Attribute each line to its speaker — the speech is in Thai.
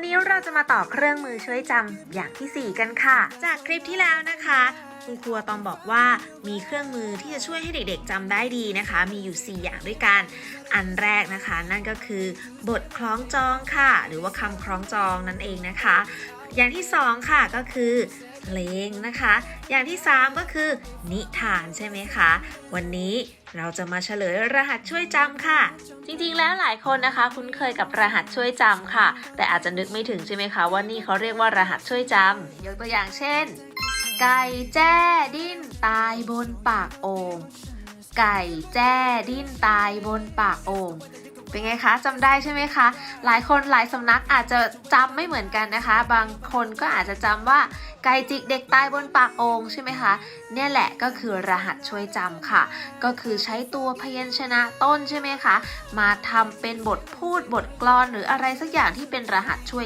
Speaker 1: วันนี้เราจะมาต่อเครื่องมือช่วยจำอย่างที่ 4 กันค่ะ จากคลิปที่แล้วนะคะ คุณครูตอมบอกว่ามีเครื่องมือที่จะช่วยให้เด็กๆจำได้ดีนะคะ มีอยู่ 4 อย่างด้วยกัน อันแรกนะคะ นั่นก็คือบทคล้องจองค่ะ หรือว่าคำคล้องจองนั่นเองนะคะ อย่างที่ 2 ค่ะก็คือ เพลงนะคะ อย่างที่ 3 ก็คือนิทานใช่ไหมคะ วันนี้เราจะมาเฉลยรหัสช่วยจำค่ะ จริงๆแล้วหลายคนนะคะ คุ้นเคยกับรหัสช่วยจำค่ะ แต่อาจจะนึกไม่ถึงใช่ไหมคะว่านี่เขาเรียกว่ารหัสช่วยจำยกตัวอย่างเช่น ไก่แจ้ดิ้นตายบนปากโอ่งไก่แจ้ดิ้นตายบนปากโอ่ง เป็นไงคะจำได้ใช่ไหมคะ หลายคนหลายสำนักอาจจะจำไม่เหมือนกันนะคะ บางคนก็อาจจะจำว่าไก่จิกเด็กตายบนปากโองใช่ไหมคะ เนี่ยแหละก็คือรหัสช่วยจำค่ะ ก็คือใช้ตัวพยัญชนะต้นใช่ไหมคะ มาทำเป็นบทพูดบทกลอนหรืออะไรสักอย่างที่เป็นรหัสช่วย